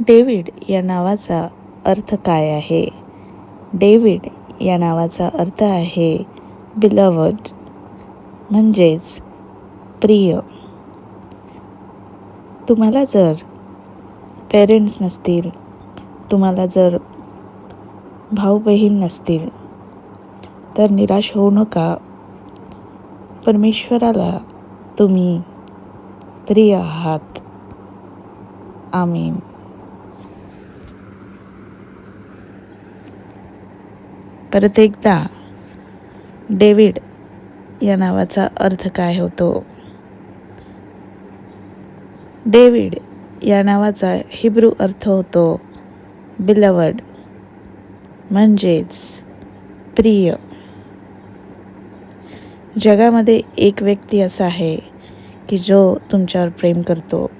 David या नावाचा अर्थ काय आहे? डेव्हिड या नावाचा अर्थ आहे बिलवड म्हणजेच प्रिय. तुम्हाला जर पेरेंट्स नसतील तुम्हाला जर भाऊ बहीण नसतील तर निराश होऊ नका. परमेश्वराला तुम्ही प्रिय आहात. आम्ही परत एकदा डेव्हिड या नावाचा अर्थ काय होतो? डेव्हिड या नावाचा हिब्रू अर्थ होतो बिलवड म्हणजेच प्रिय. जगामध्ये एक व्यक्ती असा आहे की जो तुमच्यावर प्रेम करतो.